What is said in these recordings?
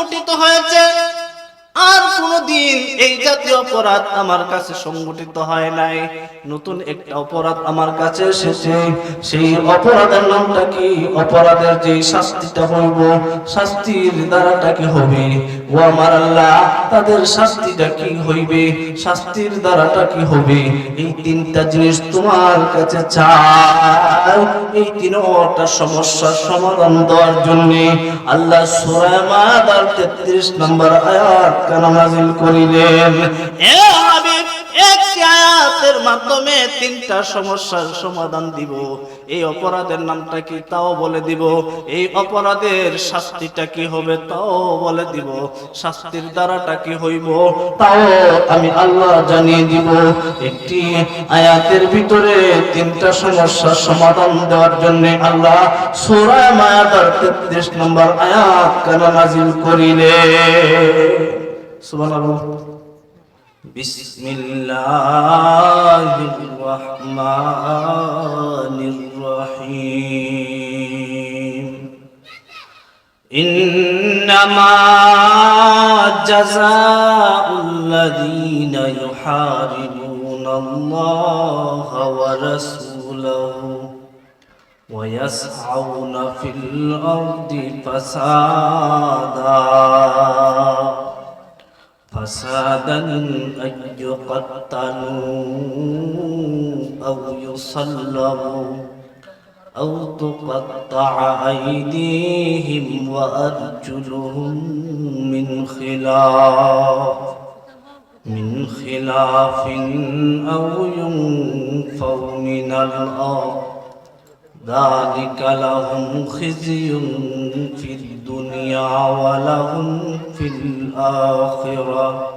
সংগঠিত হয়েছে। আর কোনদিন এই জাতীয় অপরাধ আমার কাছে সংগঠিত হয় নাই। নতুন একটা অপরাধ আমার কাছে এসেছে। সেই অপরাধের নামটা কি? অপরাধের যে শাস্তিটা হইব শাস্তির দ্বারাটা কি হবে? ও আমার আল্লাহ, তাদের শাস্তিটা কি হইবে? শাস্তির দ্বারাটা কি হবে? এই তিনটা জিনিস তোমার কাছে চাই। এই তিনটা সমস্যার সমাধান দেওয়ার জন্য আল্লাহ সূরা মাদার 33 নম্বর আয়াত কেন নাযিল করিলেন। আয়াতের মাধ্যমে তিনটা সমস্যার সমাধান দিব। এই অপরাধের নামটা কি তাও বলে দিব। এই অপরাধের শাস্তিটা কি হবে তাও বলে দিব। শাস্তির দ্বারাটা কি হইব তাও আমি আল্লাহ জানিয়ে দিব। একটি আয়াতের ভিতরে তিনটা সমস্যার সমাধান দেওয়ার জন্য আল্লাহ সূরা মায়াদার 33 নম্বর আয়াত কেন নাজিল করিলে সুবহানাল্লাহ بسم الله الرحمن الرحيم إنما جزاء الذين يحاربون الله ورسوله ويسعون في الأرض فسادا فسادا أن يقتلوا أو يصلبوا أو تقطع أيديهم وأرجلهم من خلاف من خلاف أو ينفوا من الأرض. ذلك لهم خزي في الدنيا ولهم في الآخرة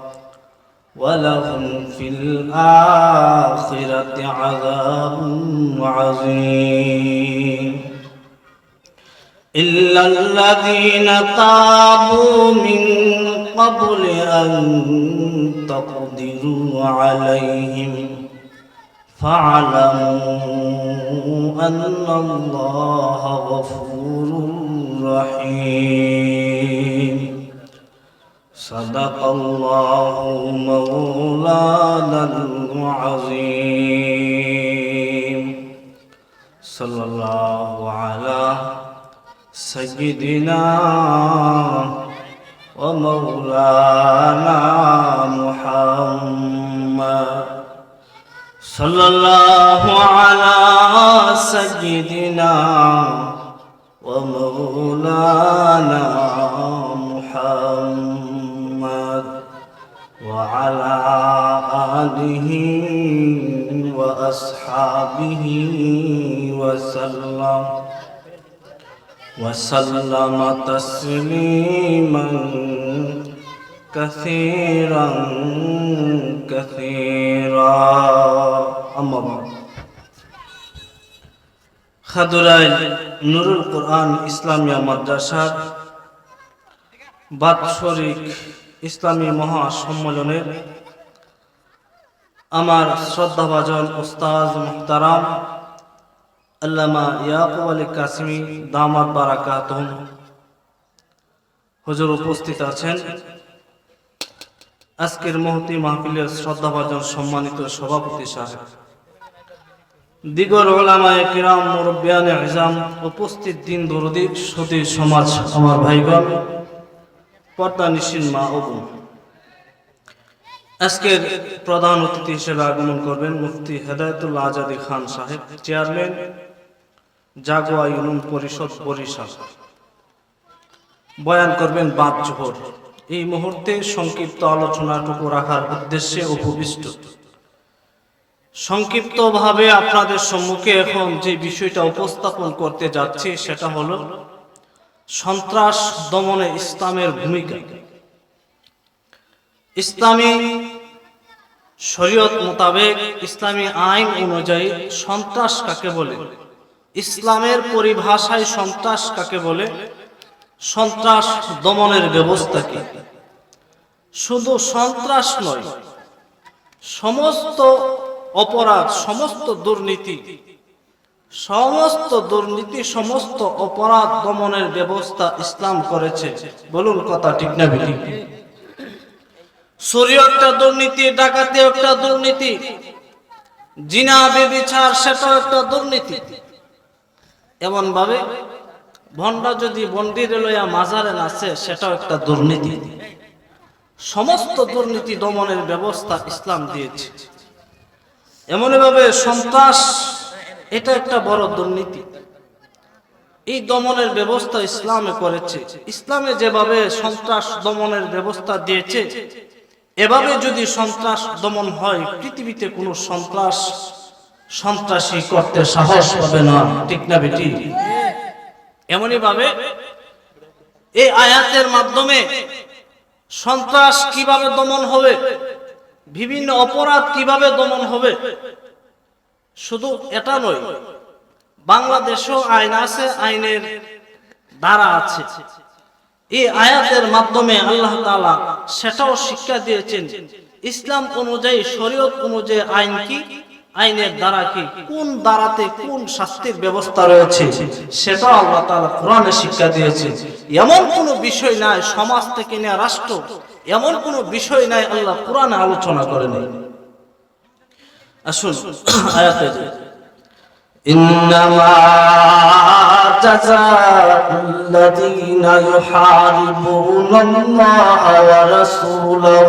ولهم في الآخرة عذاب عظيم. إلا الذين تابوا من قبل أن تقدروا عليهم فاعلموا أن الله غفور رحيم. صدق الله مولانا العظيم. صلى الله على سيدنا ومولانا محمد. صلى الله على سيدنا ومولانا محمد وعلى آله وأصحابه وسلم. وسلم تسليما كثيرا كثيرا أما بعد খাদুরাই নুরুল কোরআন ইসলামিয়া মাদ্রাসার বাৎসরিক ইসলামী মহাসম্মেলনের আমার শ্রদ্ধাভাজন ওস্তাজ মুহতারাম আল্লামা ইয়াকুব আলী কাসিমি দামাত বারাকাতহুম হুজুর উপস্থিত আছেন আজকের মহতি মাহফিলের শ্রদ্ধাভাজন সম্মানিত সভাপতি সাহেব। দিগর ওলামায়ে কিরাম, মুরব্বিয়ান ইজাম উপস্থিত দিন দরদি সতী সমাজ আমার ভাইগণ, পর্দা নিশিন মা বোন। আজকের প্রধান অতিথি হিসেবে আগমন করবেন মুফতি হেদায়তুল্লাহ আজাদি খান সাহেব, চেয়ারম্যান, জাগোয়া ইউনিয়ন পরিষদ বরিশাল। বয়ান করবেন বাদ জোহর। এই মুহূর্তে সংক্ষিপ্ত আলোচনাটুকু রাখার উদ্দেশ্যে উপবিষ্ট। সংক্ষিপ্তভাবে আপনাদের সম্মুখে এখন যে বিষয়টা উপস্থাপন করতে যাচ্ছি, সেটা হলো সন্ত্রাস দমনে ইসলামের ভূমিকা। ইসলামী শরীয়ত মোতাবেক ইসলামী আইন অনুযায়ী সন্ত্রাস কাকে বলে? ইসলামের পরিভাষায় সন্ত্রাস কাকে বলে? সন্ত্রাস দমনের ব্যবস্থা কি শুধু সন্ত্রাস নয়, সমস্ত অপরাধ, সমস্ত দুর্নীতি সমস্ত দুর্নীতি, সমস্ত অপরাধ দমনের ব্যবস্থা ইসলাম করেছে। বলুন কথা ঠিক না চুরি একটা দুর্নীতি ডাকাতি একটা দুর্নীতি, জিনা বেবিচার সেটাও একটা দুর্নীতি। এমন ভাবে ভণ্ডা যদি মন্দিরে লইয়া মাজারে নাচে, সেটাও একটা দুর্নীতি। সমস্ত দুর্নীতি দমনের ব্যবস্থা ইসলাম দিয়েছে। এমনভাবে সন্ত্রাস, এটা একটা বড় দুর্নীতি। এই দমনের ব্যবস্থা ইসলামে করেছে। ইসলামে যেভাবে সন্ত্রাস দমনের ব্যবস্থা দিয়েছে, এভাবে যদি সন্ত্রাস দমন হয়, পৃথিবীতে কোনো সন্ত্রাস সন্ত্রাসী করতে সাহস পাবে না। ঠিক না বেটি? এমনই ভাবে এই আয়াতের মাধ্যমে সন্ত্রাস কীভাবে দমন হবে, বিভিন্ন অপরাধ কীভাবে দমন হবে, শুধু এটা নয়, বাংলাদেশেও আইন আছে, আইনের ধারা আছে। এই আয়াতের মাধ্যমে আল্লাহ তাআলা সেটাও শিক্ষা দিয়েছেন, ইসলাম অনুযায়ী, শরীয়ত অনুযায়ী আইন কি? আইনের দ্বারা কি কোন দ্বারাতে কোন শাস্তির ব্যবস্থা রয়েছে সেটাও আল্লাহ তাআলা কোরআনে শিক্ষা দিয়েছে এমন কোনো বিষয় নাই সমাজ থেকে নেওয়া রাষ্ট্র এমন কোনো বিষয় নাই আল্লাহ কোরআনে আলোচনা করেন আসুন আয়াতে যাই। إنما جزاء الذين يحاربون الله ورسوله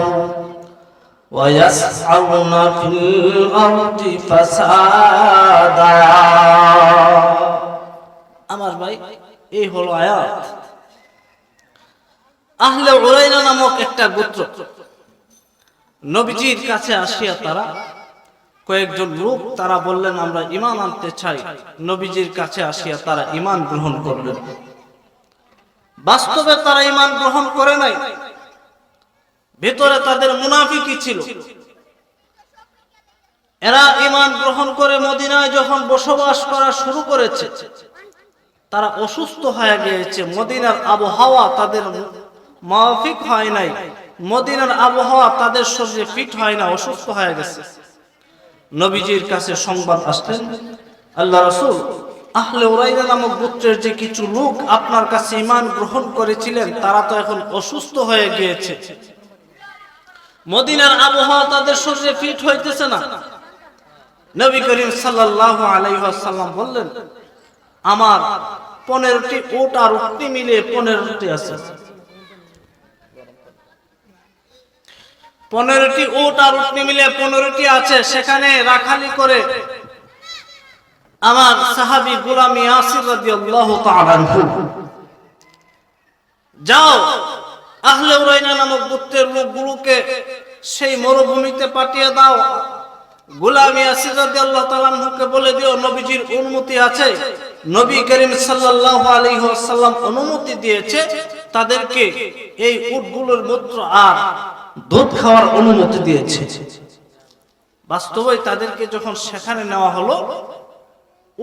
ويسعون في الأرض فسادا আমার ভাই এই হলো আয়াত আহলে উরাইনা নামক একটা গোত্র নবীজির কাছে আসিয়া তারা কয়েকজন লোক তারা বললেন আমরা ইমান আনতে চাই নবীজির কাছে আসিয়া তারা ইমান গ্রহণ করলেন বাস্তবে তারা ইমান গ্রহণ করে নাই ভেতরে তাদের মুনাফিকি ছিল। এরা ইমান গ্রহণ করে মদিনায় যখন বসবাস করা শুরু করেছে, তারা অসুস্থ হয়ে গিয়েছে। মদিনার আবহাওয়া তাদের মাফিক হয় নাই। মদিনার আবহাওয়া তাদের শরীরে ফিট হয় না, অসুস্থ হয়ে গেছে। নবীজির কাছে সংবাদ আসলেন, আল্লাহ রসুল, আহলে ওরাইদা নামক গোত্রের যে কিছু লোক আপনার কাছে ইমান গ্রহণ করেছিলেন, তারা তো এখন অসুস্থ হয়ে গিয়েছে। মদিনার আবহাওয়া তাদের শরীরে ফিট হইতেছে না। নবী করিম সাল্লাল্লাহু আলাইহি ওয়াসাল্লাম বললেন, আমার পনেরোটি ওট আর উটনি মিলে পনেরোটি আছে। পনেরোটি ওট আর উটনি মিলে পনেরোটি আছে, সেখানে রাখালি করে আমার সাহাবি গুলাম আনহু। যাও আহলে উরাইনা নামক গোত্রের লোকগুলোকে সেই মরুভূমিতে পাঠিয়ে দাও। গোলাম ইয়াসির রাদিয়াল্লাহু তাআলা বলে দিও, নবীজির অনুমতি আছে। নবী করিম সাল্লাল্লাহু আলাইহি ওয়াসাল্লাম অনুমতি দিয়েছে তাদেরকে এই উটগুলোর মূত্র আর দুধ খাওয়ার অনুমতি দিয়েছে। বাস্তবে তাদেরকে যখন সেখানে নেওয়া হলো,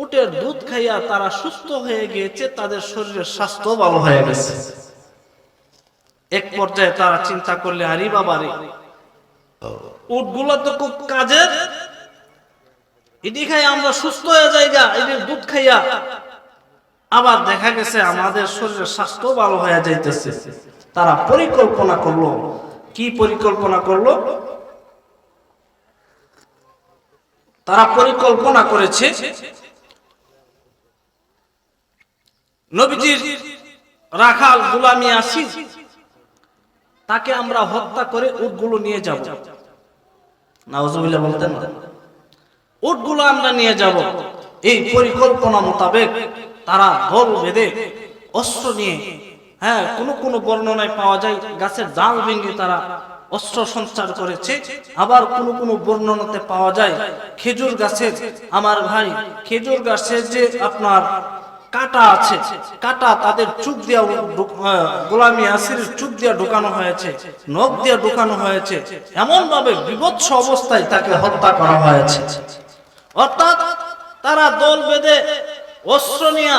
উটের দুধ খাইয়া তারা সুস্থ হয়ে গিয়েছে, তাদের শরীরের স্বাস্থ্য ভালো হয়ে গেছে। এক পর্যায়ে তারা চিন্তা করলে, আরে বাবারে, উটগুলো তো খুব কাজের। এটি খাই আমরা সুস্থ হয়ে যাই গা দুধ খাইয়া। আবার দেখা গেছে আমাদের শরীরের স্বাস্থ্য ভালো হয়ে যাইতেছে। তারা পরিকল্পনা করল। কি পরিকল্পনা করল? তারা পরিকল্পনা করেছে, নবীজির রাখাল গুলামি আসি তাকে আমরা হত্যা করে উটগুলো নিয়ে যাব। নাউজুবিল্লাহ বলতেন, উটগুলো আমরা নিয়ে যাব। এই পরিকল্পনা মোতাবেক তারা দল বেঁধে, অস্ত্র নিয়ে হ্যাঁ কোন কোন বর্ণনায় পাওয়া যায়, গাছের ডাল ভেঙে তারা অস্ত্র সঞ্চার করেছে। আবার কোন কোন বর্ণনাতে পাওয়া যায়, খেজুর গাছের, আমার ভাই, খেজুর গাছের যে আপনার কাটা আছে। কাটা তাদের চুপ দিয়া আহ, গোলামি আসির চুপ দিয়া ঢুকানো হয়েছে নখ দিয়া ঢুকানো হয়েছে। এমন ভাবে বিভৎস অবস্থায় তাকে হত্যা করা হয়েছে। অর্থাৎ তারা দল বেঁধে অস্ত্র নিয়া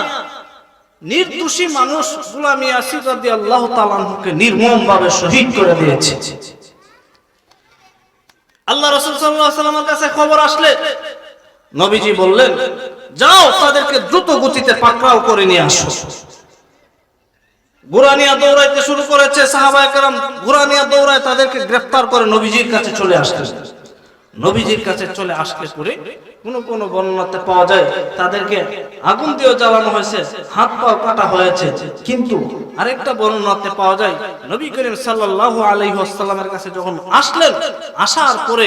নির্দোষী মানুষ গুলামি আসির রাদি আল্লাহ তালানহুকে নির্মম ভাবে শহীদ করে দিয়েছে। আল্লাহ রসুল সাল্লাহ সাল্লামের কাছে খবর আসলে নবীজি বললেন, যাও তাদেরকে দ্রুত গতিতে পাকড়াও করে নিয়ে আসো। গুরানিয়া দৌড়াইতে শুরু করেছে সাহাবা একরাম গুরানিয়া দৌড়ায় তাদেরকে গ্রেফতার করে নবীজির কাছে চলে আসতে নবীজির কাছে চলে আসতে পরে কোন কোন বর্ণনাতে পাওয়া যায়, তাদেরকে আগুন দিয়েও জ্বালানো হয়েছে, হাত পাও কাটা হয়েছে। কিন্তু আরেকটা বর্ণনাতে পাওয়া যায়, নবী করিম সাল্লাল্লাহু আলাইহি ওয়াসাল্লামের কাছে যখন আসলেন, আসার পরে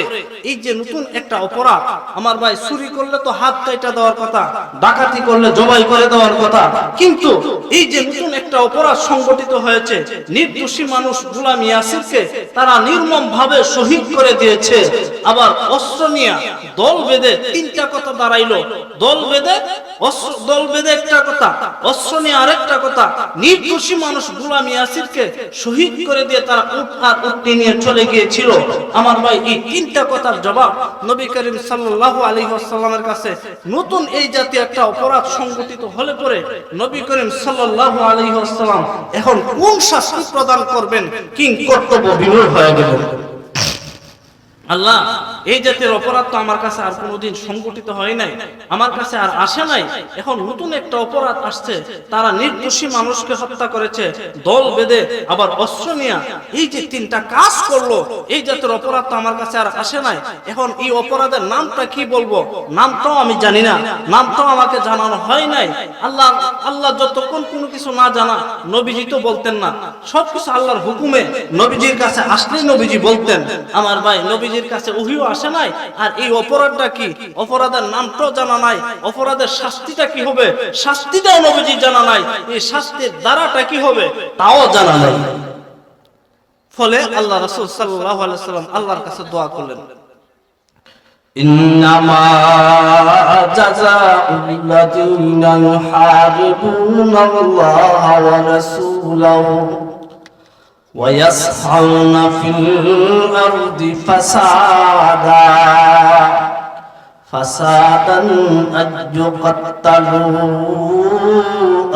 এই যে নতুন একটা অপরাধ, আমার ভাই চুরি করলে তো হাত কাটা দেওয়ার কথা, ডাকাতি করলে জবাই করে দেওয়ার কথা, কিন্তু এই যে নতুন একটা অপরাধ সংগঠিত হয়েছে, নির্দোষী মানুষ গুলাম ইয়াসিরকে তারা নির্মম ভাবে শহীদ করে দিয়েছে, আবার অস্ত্র নিয়ে দল বেঁধে তিনটা কথা দাঁড়াইলো। দল বেঁধে দল বেঁধে একটা কথা অস্ত্র নিয়ে আরেকটা কথা, নির্দোষী মানুষ গুলাম ইয়াসিরকে শহীদ করে দিয়ে তারা উট আর উটনি নিয়ে চলে গিয়েছিল। আমার ভাই, এই তিনটা কথার জবাব নবী করিম সাল্লাল্লাহু আলাইহি ওয়াসাল্লামের কাছে নতুন এই জাতীয় একটা অপরাধ সংগঠিত হলে পরে নবী করিম সাল্লাল্লাহু আলাইহি ওয়াসাল্লাম এখন কোন শাস্তি প্রদান করবেন? কিং কর্তব্য বিমূঢ় হয়ে গেলেন আল্লাহ এই জাতীয় অপরাধ তো আমার কাছে আর কোনোদিন সংগঠিত হয় নাই। আমার কাছে আর আসে নাই। এখন নতুন একটা অপরাধ আসছে। তারা নির্দোষী মানুষকে হত্যা করেছে, দল বেঁধে, আবার অস্ত্র নিয়ে। এই যে তিনটা কাজ করল, এই জাতীয় অপরাধ তো আমার কাছে আর আসে নাই। এখন এই অপরাধের নামটা কি বলব? নামটাও আমি জানি না। নামটাও আমাকে জানানো হয় নাই। আল্লাহ আল্লাহ যতক্ষণ কোনো কিছু না জানা, নবীজি তো বলতেন না। সবকিছু আল্লাহর হুকুমে নবীজির কাছে আসলেই নবীজি বলতেন। আমার ভাই, নবীজির কাছে ওহিও আসে নাই আর এই অপরাধটা কি অপরাধের নামটাও জানা নাই অপরাধের শাস্তিটা কি হবে শাস্তিটাও নবীজি জানা নাই এই শাস্তির দ্বারাটা কি হবে তাও জানা নাই ফলে আল্লাহ রাসূল সাল্লাল্লাহু আলাইহি সাল্লাম আল্লাহর কাছে দোয়া করলেন إنما جزاء الذين يحاربون الله ورسوله ويسعون في الأرض فسادا فسادا أن يقتلوا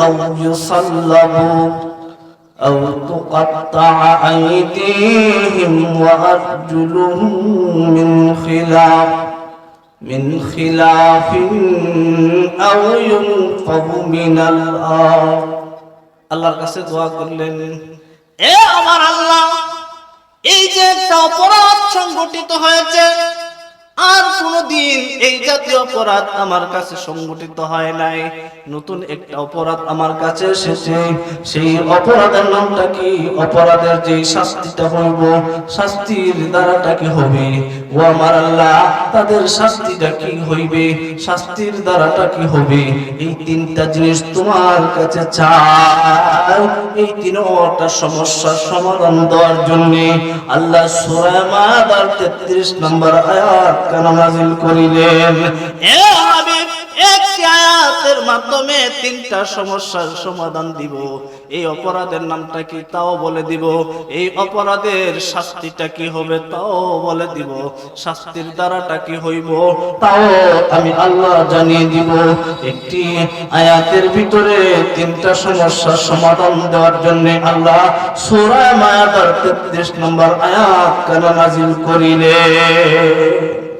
أو يصلبوا أو تقطع أيديهم وأرجلهم من خلاف من خلاف أو ينفض من الأرض আল্লাহর কাছে দোয়া করলেন এ আমার আল্লাহ এই যে একটা অপরাধ সংগঠিত হয়েছে আর কোনদিন এই জাতীয় অপরাধ আমার কাছে সংগঠিত হয় নাই। নতুন একটা অপরাধ আমার কাছে এসেছে। সেই অপরাধের নামটা কি? অপরাধের যে শাস্তিটা হইব শাস্তির দ্বারাটা কি হবে? ও আমার আল্লাহ, তাদের শাস্তিটা কি হইবে? শাস্তির দ্বারাটা কি হবে? এই তিনটা জিনিস তোমার কাছে চাই। এই তিনটা সমস্যার সমাধান দেওয়ার জন্য আল্লাহ সূরা মাদার 33 নম্বর আয়াত করিলেন। আয়াতের মাধ্যমে তিনটা সমস্যার সমাধান দিব। এই অপরাধের নামটা কি তাও বলে দিব? এই অপরাধের শাস্তিটা কি হবে তাও বলে দিব। শাস্তির দ্বারাটা কি হইব তাও আমি আল্লাহ জানিয়ে দিব। একটি আয়াতের ভিতরে তিনটা সমস্যার সমাধান দেওয়ার জন্য আল্লাহ সূরা মায়াদার 33 নম্বর আয়াত কেন নাযিল করিলে সুবহানাল্লাহ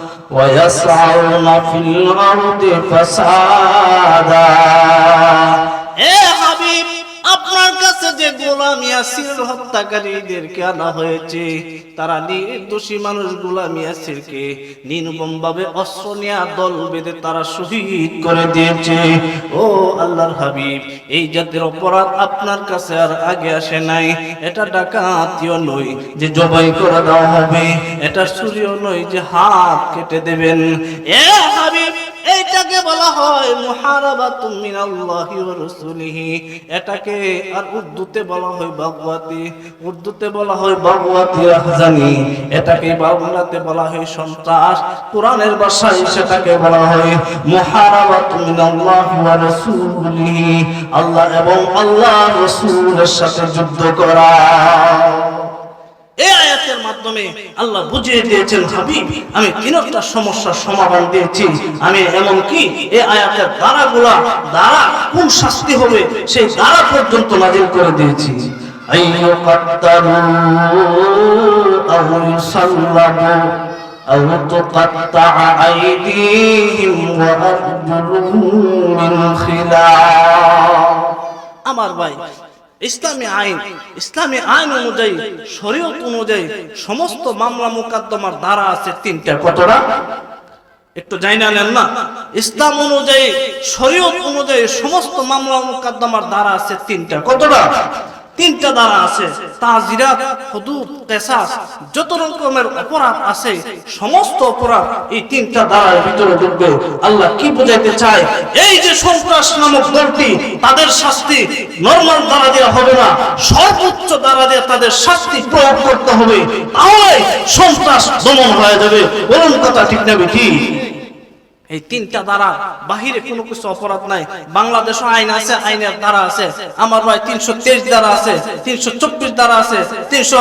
ويسعون في الأرض فسادا يا حبيب আপনার কাছে যে গোলাম ইয়াসির হত্যাকারীদেরকে আনা হয়েছে। তারা নির্দোষী মানুষ, গোলাম ইয়াসিরকে নির্মম ভাবে অস্ত্র নিয়ে দল বেঁধে তারা শহীদ করে দিয়েছে। ও আল্লাহর হাবিব, এই জাতির অপরাধ আপনার কাছে আর আগে আসে নাই। এটা ডাকাতিও নয় যে জবাই করে দেওয়া হবে, এটা চুরিও নয় যে হাত কেটে দেবেন। এ হাবিব বলা হয় মুহারাবাতুম মিনাল্লাহি ওয়া রাসূলিহি। এটাকে আর উর্দুতে বলা হয় বাগওয়াতি। উর্দুতে বলা হয় বাগওয়াতি রাহজানি। এটাকে বাংলাতে বলা হয় সন্ত্রাস। কোরআনের ভাষায় সেটাকে বলা হয় মুহারাবাতুম মিনাল্লাহি ওয়া রাসূলিহি। আল্লাহ এবং আল্লাহ রাসূলের সাথে যুদ্ধ করা। এই আয়াতের মাধ্যমে আল্লাহ বুঝিয়ে দিয়েছেন হাবিব আমি তিনটা সমস্যার সমাধান দিয়েছি আমি এমন কি এই আয়াতের দ্বারাগুলা দ্বারা কোন শাস্তি হবে সেই দ্বারা পর্যন্ত নাজিল করে দিয়েছি أن يقتلوا أو يصلبوا أو تقطع أيديهم وأرجلهم من خلاف আমার ভাই ইসলামী আইন ইসলামী আইন অনুযায়ী শরীয়ত অনুযায়ী সমস্ত মামলা মোকদ্দমার ধারা আছে তিনটা। কতটা? একটু জানি না নেন না। ইসলাম অনুযায়ী শরীয়ত অনুযায়ী সমস্ত মামলা মোকদ্দমার ধারা আছে তিনটা। কতটা? তিনটা ধারা আছে। তাজিরাত হুদুদ, কেসাস, যত রকমের অপরাধ আছে, সমস্ত অপরাধ এই তিনটা ধারার ভিতরে ঢুকবে। আল্লাহ কি বোঝাইতে চায়? এই যে সন্ত্রাস নামক দলটি, তাদের শাস্তি নর্মাল দ্বারা দেওয়া হবে না, সর্বোচ্চ দ্বারা দিয়ে তাদের শাস্তি প্রয়োগ করতে হবে। তাহলে সন্ত্রাস দমন হয়ে যাবে। বলুন কথা ঠিক নেবে কি? এই তিনটা দ্বারা বাহিরে কোনো কিছু অপরাধ নাই। বাংলাদেশও আইন আছে, আইনের দ্বারা আছে। আমার ভাই তিনশো তেইশ দ্বারা আছে, তিনশো চব্বিশ দ্বারা আছে, তিনশো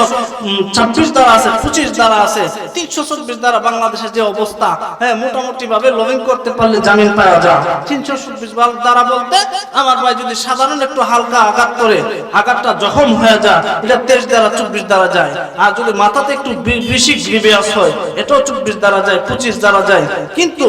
ছাব্বিশ দ্বারা আছে, পঁচিশ দ্বারা আছে, তিনশো চব্বিশ দ্বারা বাংলাদেশের যে অবস্থা হ্যাঁ মোটামুটি ভাবে লবিং করতে পারলে জামিন পাওয়া যায়। তিনশো চব্বিশ দ্বারা বলতে, আমার ভাই যদি সাধারণ একটু হালকা আঘাত করে, আঘাতটা জখম হয়ে যায়, এটা তেইশ দ্বারা চব্বিশ দ্বারা যায়। আর যদি মাথাতে একটু বেশি গ্রিভিয়াস হয়, এটাও চব্বিশ দ্বারা যায়, পঁচিশ দ্বারা যায়। কিন্তু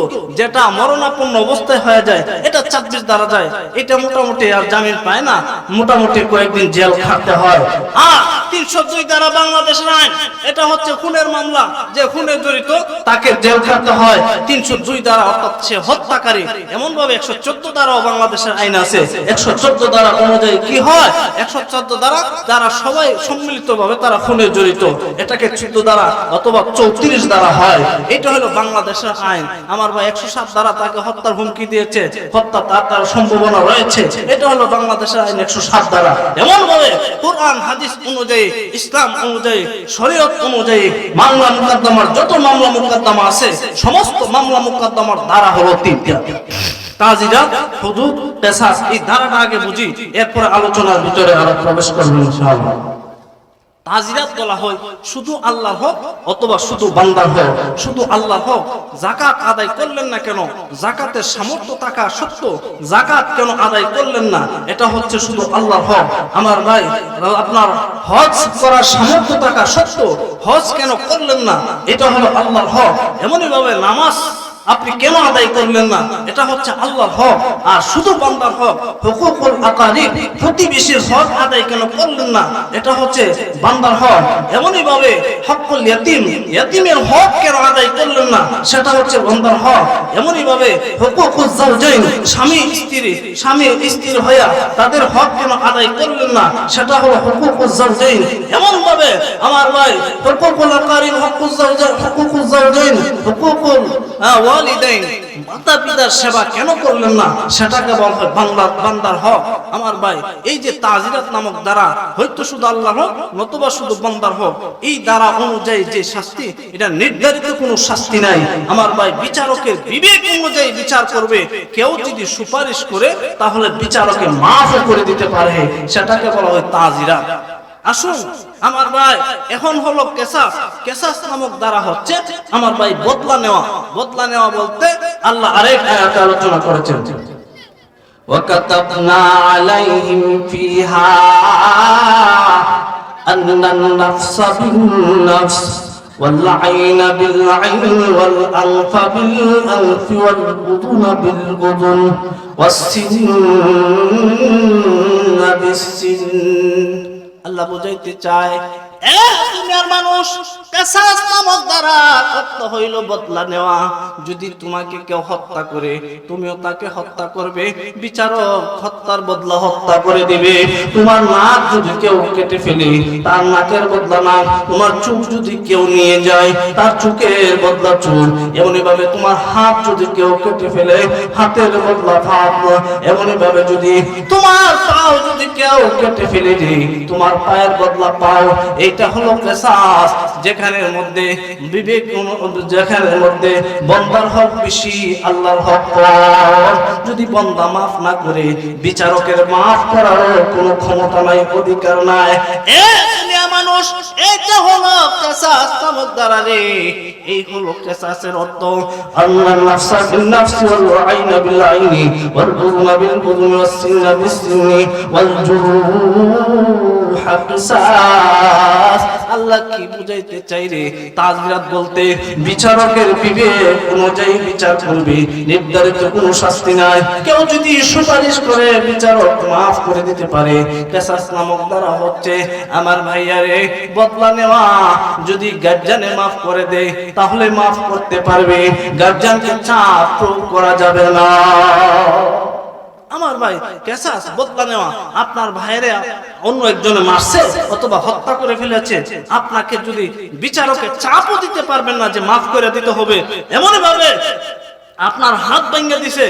যেটা মরণাপন্ন অবস্থায় হয়ে যায়, এটা ছাব্বিশ দ্বারা যায়। এটা মোটামুটি আর জামিন পায় না, মোটামুটি কয়েকদিন জেল খাটতে হয়। আর তিনশো দুই দ্বারা বাংলাদেশের আইন, এটা হচ্ছে খুনের মামলা। যে খুনে জড়িত, তাকে জেল খাটতে হয়। তিনশো দুই দ্বারা অর্থাৎ সে হত্যাকারী। এমন ভাবে একশো চোদ্দ দ্বারাও বাংলাদেশের আইন আছে। একশো চোদ্দ দ্বারা অনুযায়ী কি হয়? একশো চোদ্দ দ্বারা যারা সবাই সম্মিলিত ভাবে তারা খুনে জড়িত, এটাকে চোদ্দ দ্বারা অথবা চৌত্রিশ দ্বারা হয়। এটা হলো বাংলাদেশের আইন। আমার ভাই একশো সাত দ্বারা তাকে হত্যার হুমকি দিয়েছে, হত্যা তার তার সম্ভাবনা রয়েছে। এটা হলো বাংলাদেশের আইন একশো সাত দ্বারা। এমন ভাবে কোরআন, হাদিস অনুযায়ী, ইসলাম অনুযায়ী, শরীয়ত অনুযায়ী মামলা মুকদ্দমার যত মামলা মুকদ্দমা আছে, সমস্ত মামলা মুকদ্দমার ধারা হলো তিনটা। তাজিরা, হুদুদ পেশাস এই ধারাটা আগে বুঝি, এরপরে আলোচনার ভিতরে আরও প্রবেশ করব ইনশাআল্লাহ। তাজিরাত বলা হয়, শুধু আল্লাহ হোক অথবা শুধু বান্দার হোক? শুধু আল্লাহ হোক? জাকাত আদায় করলেন না কেন? জাকাতের সামর্থ্য থাকা সত্য জাকাত কেন আদায় করলেন না? এটা হচ্ছে শুধু আল্লাহর হক। আমার ভাই, আপনার হজ করার সামর্থ্য থাকা সত্য হজ কেন করলেন না? এটা হলো আল্লাহর হক। এমনই ভাবে নামাজ আপনি কেন আদায় করলেন না? এটা হচ্ছে আল্লাহর হক। আর শুধু বান্দার হক, হুকুকুল আকারিব, প্রতিবেশীর হক আদায় কেন করলেন না? এটা হচ্ছে বান্দার হক। এমনই ভাবে হকুল ইয়াতিম, ইয়াতিমের হক কেন আদায় করলেন না? সেটা হচ্ছে বান্দার হক। এমনই ভাবে হুকুকুল জাওজাইন স্বামী, স্ত্রী স্বামী স্ত্রী হইয়া তাদের হক কেন আদায় করলেন না? সেটা হলো হুকুকুল জাওজাইন এমন ভাবে আমার ভাই হুকুকুল আকারিব, হুকুকুল জাওজাইন হুকুকুল জাওজাইন হুকুকুল ওয়ালিদাইন মাতা পিতার সেবা কেন করলেন না? সেটাকে বান্দার হক, আমার ভাই, এই যে তাজিরাত নামক দ্বারা হয়তো শুধু আল্লাহর হক, নতুবা শুধু বান্দার এই দ্বারা অনুযায়ী যে শাস্তি, এটা নির্ধারিত কোনো শাস্তি নাই। আমার ভাই বিচারকের বিবেক অনুযায়ী বিচার করবে। কেউ যদি সুপারিশ করে, তাহলে বিচারকে মাফ করে দিতে পারে। সেটাকে বলা হয় তাজিরাত। আসুন আমার ভাই এখন হলো কেসাস কেসাস নামক দ্বারা হচ্ছে আমার ভাই বদলা নেওয়া বদলা নেওয়া বলতে আল্লাহ আরেক আয়াতে আলোচনা করেছেন وكتبنا عليهم فيها أن النفس بالنفس والعين بالعين والأنف بالأنف والأذن بالأذن والسن بالسن আল্লাহ বুঝাইতে চায় তার নাকের যদি কেউ নিয়ে যায়, তার চুকের বদলা চুল। এমনি ভাবে তোমার হাত যদি কেউ কেটে ফেলে, হাতের বদলা হাত এমনি ভাবে যদি তোমার পাও যদি কেউ কেটে ফেলে তোমার পায়ের বদলা পাও। এইটা হলো কেসাস যেখানের মধ্যে বিবেক যেখানের মধ্যে বন্দার হক বেশি, আল্লাহর হক যদি বন্দা মাফ না করে, বিচারকের মাফ করার কোনো ক্ষমতা নাই, অধিকার নাই। মানুষ এইটা হলো এই হলো কিসাস আল্লাহ কি বুঝাইতে চাই রে? তাজবিরাত বলতে বিচারকের বিবেক অনুযায়ী বিচার করবে। নির্ধারিত কোনো শাস্তি নাই। কেউ যদি সুপারিশ করে, বিচারক মাফ করে দিতে পারে। নামক দ্বারা হচ্ছে, আমার বদলা নেওয়া। যদি মাফ করে দেয় তাহলে মাফ করতে পারবে। গার্জানকে চাপ প্রয়োগ করা যাবে না। আমার ভাই কেসাস বদলা নেওয়া, আপনার ভাইরে অন্য একজনে মারছে অথবা হত্যা করে ফেলেছে। আপনাকে যদি বিচারকে চাপও দিতে পারবেন না যে মাফ করে দিতে হবে এমন ভাবে আপনার হাত ভেঙে দিছে।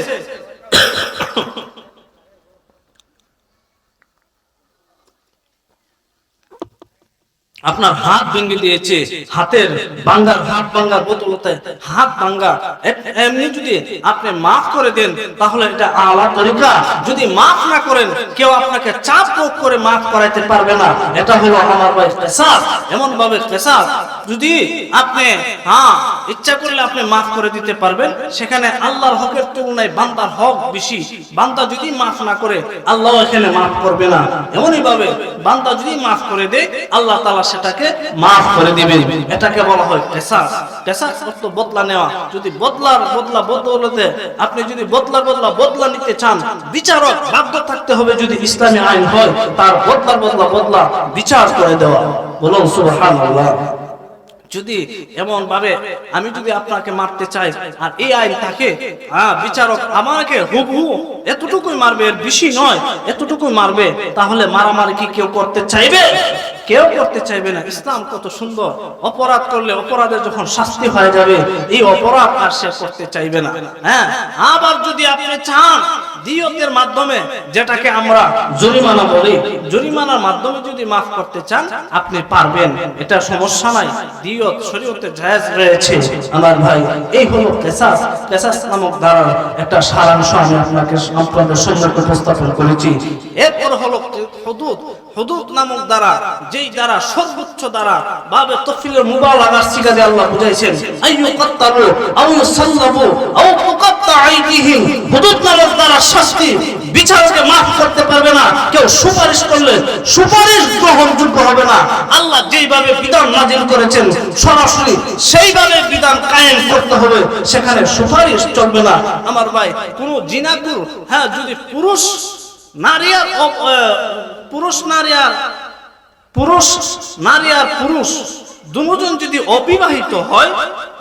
আপনার হাত ভেঙে দিয়েছে, হাতের বাঙ্গার হাত বাঙ্গার বদলতে হাত ভাঙ্গা। এমনি যদি আপনি মাফ করে দেন, তাহলে এটা আলা তরিকা। যদি মাফ না করেন, কেউ আপনাকে চাপ প্রয়োগ করে মাফ করাইতে পারবে না। এটা হলো আমার পেশাস এমন ভাবে পেশাস যদি আপনি হ্যাঁ ইচ্ছা করলে আপনি মাফ করে দিতে পারবেন, সেখানে আল্লাহর হকের তুলনায় বান্দার হক বেশি। বান্দা যদি মাফ না করে, আল্লাহ এখানে মাফ করবে না। এমনই ভাবে বান্দা যদি মাফ করে দেয়, আল্লাহ তাআলা সেটাকে মাফ করে দিবেন এটাকে বলা হয় কেসাস। কেসাস অর্থ বদলা নেওয়া। যদি বদলার বদলা বদলতে আপনি যদি বদলার বদলা বদলা নিতে চান, বিচারক বাধ্য থাকতে হবে যদি ইসলামী আইন হয়, তার বদলার বদলা বদলা বিচার করে দেওয়া। বলুন সুবহানাল্লাহ। যদি এমন ভাবে আমি যদি আপনাকে মারতে চাই, আর এই আইন থাকে হ্যাঁ বিচারক আমাকে হুবহু এতটুকুই মারবে, এর বেশি নয়, এতটুকুই মারবে, তাহলে মারামারি কি কেউ করতে চাইবে? কেউ করতে চাইবে না। ইসলাম কত সুন্দর। অপরাধ করলে অপরাধের যখন শাস্তি হয়ে যাবে, এই অপরাধ আর সে করতে চাইবে না। হ্যাঁ? আবার যদি আপনি চান, দিয়তের মাধ্যমে যেটাকে আমরা জরিমানা বলি, জরিমানার মাধ্যমে যদি মাফ করতে চান, আপনি পারবেন। এটা সমস্যা নাই। দিয়ত শরীয়তে জায়েজ রয়েছে। আমার ভাই, এই হলো কেসাস। কেসাস নামক ধারার একটা সারাংশ আমি আপনাকে আপনাদের উপস্থাপন করেছি। এরপর হলো হুদুদ নামক দ্বারা, যেই দ্বারা সর্বোচ্চ দ্বারা বাবে তফসিলের মুবালাগার সিগা দিয়ে আল্লাহ বুঝাইছেন আইয়ু কাত্তালু আও ইউসাল্লাবু আও তুকাত্তা আইদিহিম। হুদুদ নামক দ্বারা শাস্তি বিচারকে মাফ করতে পারবে না, কেউ সুপারিশ করলে সুপারিশ গ্রহণযোগ্য হবে না। আল্লাহ যেইভাবে বিধান নাজিল করেছেন, সরাসরি সেইভাবে বিধান কায়েম করতে হবে, সেখানে সুপারিশ চলবে না। আমার ভাই, কোন জিনাকুর হ্যাঁ যদি পুরুষ, নারী পুরুষ নারী আর পুরুষ নারী আর পুরুষ। দুজন যদি অবিবাহিত হয়,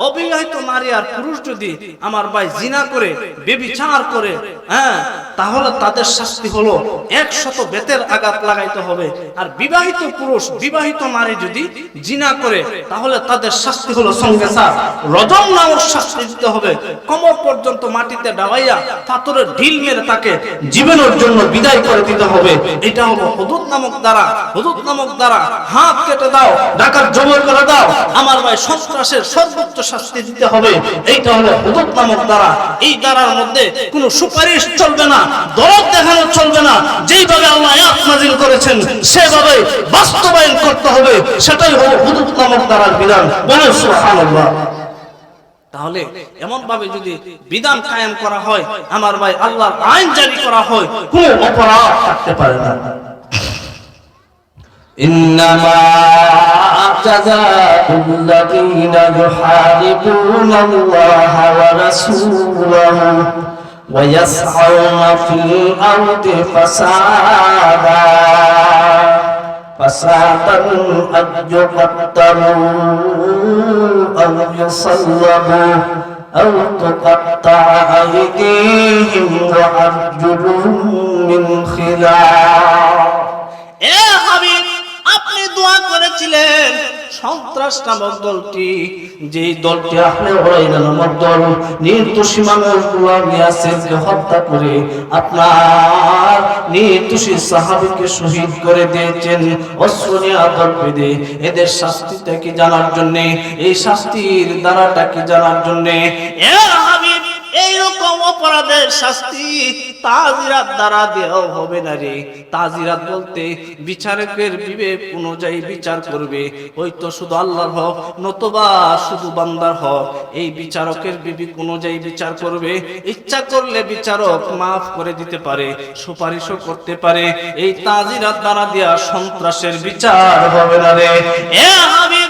অবিবাহিত নারী আর পুরুষ যদি আমার ভাই জিনা করে, বেবিচার করে হ্যাঁ তাহলে তাদের শাস্তি হলো একশত বেতের আঘাত লাগাইতে হবে। আর বিবাহিত পুরুষ, বিবাহিত নারী যদি জিনা করে, তাহলে তাদের শাস্তি হলো সঙ্গে সার। রজম নামক শাস্তি দিতে হবে। কমর পর্যন্ত মাটিতে ডালাইয়া পাথরের ঢিল মেরে তাকে জীবনের জন্য বিদায় করে দিতে হবে। এটা হলো হদুদ নামক দ্বারা। হদুদ নামক দ্বারা হাত কেটে দাও ডাকার জবর করে করে দাও, আমার ভাই সন্ত্রাসের সর্বোচ্চ শাস্তি দিতে হবে। এইটা হলো নামক দ্বারা। এই দ্বারার মধ্যে কোনো সুপারিশ চলবে না, দরদ দেখানো চলবে না। যেইভাবে আল্লাহ এক নাজিল করেছেন, সেভাবে বাস্তবায়ন করতে হবে। সেটাই হলো নামক দ্বারার বিধান। বলে তাহলে এমন ভাবে যদি বিধান কায়েম করা হয়, আমার ভাই আল্লাহর আইন জারি করা হয়, কোনো অপরাধ থাকতে পারে না। ইন্নামা جزاء الذين يحاربون الله ورسوله ويسعون في الأرض فسادا فسادا أن يقتلوا أو يصلبوا أو تقطع أيديهم وأرجلهم من خلاف يا حبيبي আপনি দোয়া করেছিলেন। সন্ত্রাস নামক দলটি যে দলটি আপনি ওরাইনা নামক দল নির্দোষী মানুষগুলো নিয়াসেরকে হত্যা করে আপনার নির্দোষী সাহাবিকে শহীদ করে দিয়েছেন অস্ত্র নিয়ে আদর বেঁধে এদের শাস্তিটা কি জানার জন্যে? এই শাস্তির দ্বারাটা কি জানার জন্যে? এ হাবিব এইরকম অপরাধের শাস্তি তাজিরাত দ্বারা দেওয়া হবে না রে। তাজিরাত বলতে বিচারকের বিবেক অনুযায়ী বিচার করবে। ওই তো শুধু আল্লাহর হক, নতবা শুধু বান্দার হক। এই বিচারকের বিবেক অনুযায়ী বিচার করবে। ইচ্ছা করলে বিচারক মাফ করে দিতে পারে, সুপারিশও করতে পারে। এই তাজিরাত দ্বারা দেওয়া সন্ত্রাসের বিচার হবে না রে। এ হাবিব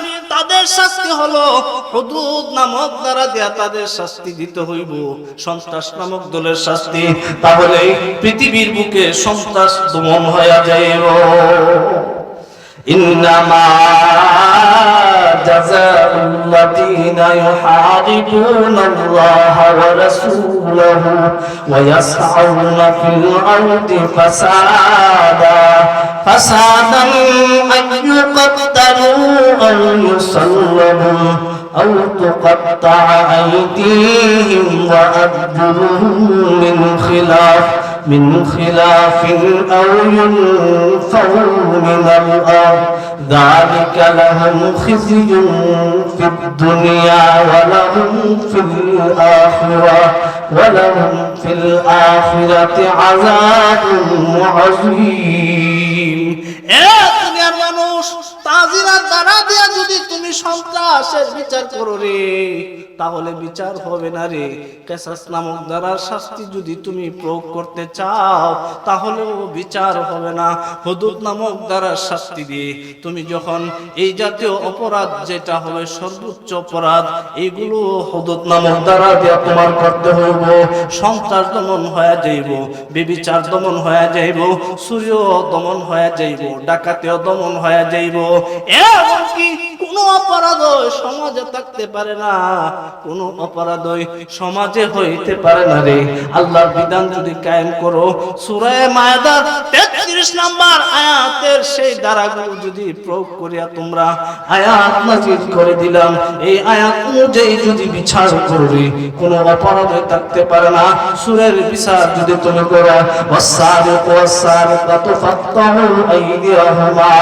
তাদের শাস্তি হলো, হুদুদ নামক দ্বারা দেয়া তাদের শাস্তি দিতে হইব, সন্ত্রাস নামক দলের শাস্তি। তাহলে পৃথিবীর বুকে সন্ত্রাস দমন হয়ে যাইব। ইন্নামা جزاء الذين يحاربون الله ورسوله ويسعون في الأرض فسادا. فسادا أن يقتلوا أو يصلبوا أو تقطع أيديهم وأرجلهم من خلاف من خلاف أو ينفوا من الأرض. ذلك لهم خزي في الدنيا ولهم في الآخرة ولهم في الآخرة عذاب عظيم. তাজিরা দ্বারা দিয়া যদি তুমি সন্ত্রাসের বিচার করো রে, তাহলে বিচার হবে না রে। কেসাস নামক দ্বারা শাস্তি যদি তুমি প্রয়োগ করতে চাও, তাহলেও বিচার হবে না। হুদুদ নামক দ্বারা শাস্তি দিয়ে তুমি যখন এই জাতীয় অপরাধ, যেটা হবে সর্বোচ্চ অপরাধ, এগুলো হুদুদ নামক দ্বারা দিয়া তোমার করতে হইব। সন্ত্রাস দমন হয়ে যাইব, বেবিচার দমন হয়ে যাইব, সূর্য দমন হয়ে যাইব, ডাকাতেও দমন হয়ে যাইব। এমনকি কোনো অপরাধ সমাজে থাকতে পারে না, কোনো অপরাধ সমাজে হইতে পারে না রে। আল্লাহর বিধান যদি কায়েম করো, সূরায়ে মায়দার 33 নাম্বার আয়াতের সেই ধারাগুলো যদি প্রয়োগ করিয়া তোমরা আয়াত নাজিল করে দিলাম, এই আয়াত অনুযায়ী যদি বিচার করবে, কোনো অপরাধ থাকতে পারে না। সুরের বিচার যদি তুমি করো ওয়াসারিকু ওয়াসারিকাতু ফাক্তাহু আইদিয়াহুমা।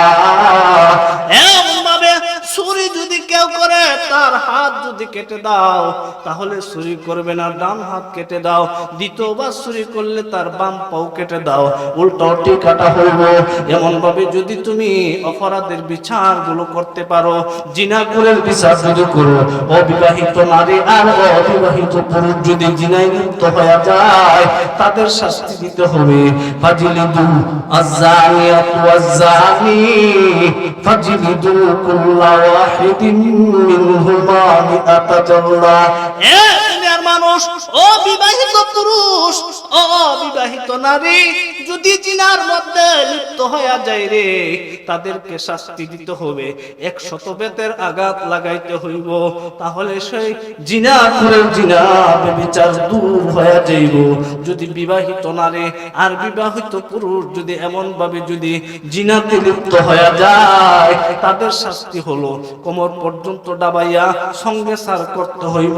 এমন ভাবে চুরি যদি কেউ করে তার হাত যদি কেটে দাও, তাহলে চুরি করবে না, ডান হাত কেটে দাও, দ্বিতীয়বার চুরি করলে তার বাম পাও কেটে দাও উল্টোটি কাটা হইব। এমন ভাবে যদি তুমি অপরাধের বিচারগুলো করতে পারো, জিনাগুলের বিচার যদি করো, অবিবাহিত নারী আর অবিবাহিত পুরুষ যদি জিনায় লিপ্ত হয়ে যায়, তাদের শাস্তি দিতে হবে। ফাজিলিদু আযানিয়াতু ওয়াজ্জানি, ফাজিলিদু কুল্লা ওয়াহিদিন। মানুষ ও পুরুষ নারী, যদি মধ্যে লিপ্ত যায় রে, তাদেরকে শাস্তি দিতে হবে। একশত বেতের আঘাত লাগাইতে হইব, তাহলে সেই জিনা জিনা দূর যাইব। যদি বিবাহিত নারী আর বিবাহিত পুরুষ যদি এমন ভাবে যদি জিনাতে লিপ্ত হয়ে যায়, তাদের শাস্তি হলো। কোমর পর্যন্ত ডাবাইয়া সঙ্গে সার করতে হইব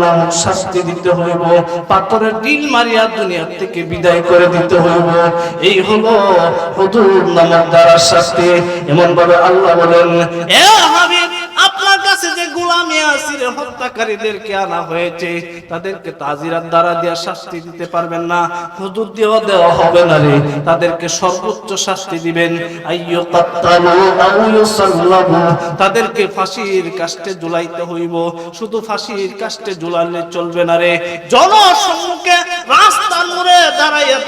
নামক শাস্তি দিতে হইব, পাথরের ডিল মারিয়া দুনিয়ার থেকে বিদায় করে দিতে হইব। এই হলো হুদুর নামক দ্বারা শাস্তি। এমন ভাবে আল্লাহ বলেন, এ হাবিব আপনার কাছে যে গোলামি আসিরে হত্যাকারীদেরকে আনা হয়েছে, তাদেরকে তাজিরাত দ্বারা দেওয়া শাস্তি দিতে পারবেন না, হুজুর দেওয়া দেওয়া হবে না রে, তাদেরকে সর্বোচ্চ শাস্তি দিবেন। তাদেরকে ফাঁসির কাষ্টে ঝুলাইতে হইব। শুধু ফাঁসির কাষ্টে ঝুলালে চলবে না রে। জনসম্মুখে রাস্তার মোড়ে দাঁড়াইয়া